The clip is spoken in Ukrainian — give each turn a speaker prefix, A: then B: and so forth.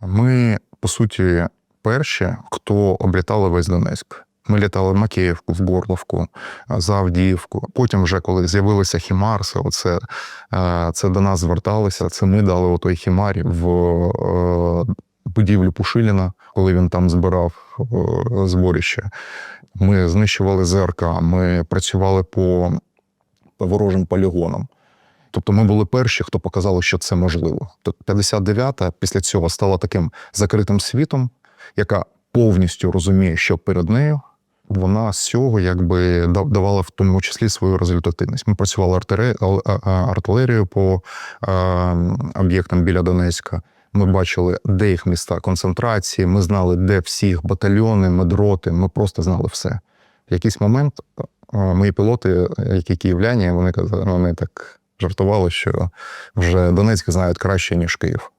A: Ми, по суті, перші, хто облітали весь Донецьк. Ми літали в Макеївку, в Горловку, за Авдіївку. Потім, вже коли з'явилися Хімарси, оце е, це до нас зверталися. Це ми дали отой Хімарі в е, будівлю Пушиліна, коли він там збирав е, зборище. Ми знищували ЗРК, ми працювали по, по ворожим полігонам. Тобто ми були перші, хто показали, що це можливо. Тобто 59-та після цього стала таким закритим світом, яка повністю розуміє, що перед нею. Вона з цього якби давала в тому числі свою результативність. Ми працювали артилерією по об'єктам біля Донецька. Ми бачили, де їх міста концентрації. Ми знали, де всі їх батальйони, медроти. Ми просто знали все. В якийсь момент мої пілоти, які київляні, вони казали, вони так жартували, що вже Донецьк знають краще, ніж Київ.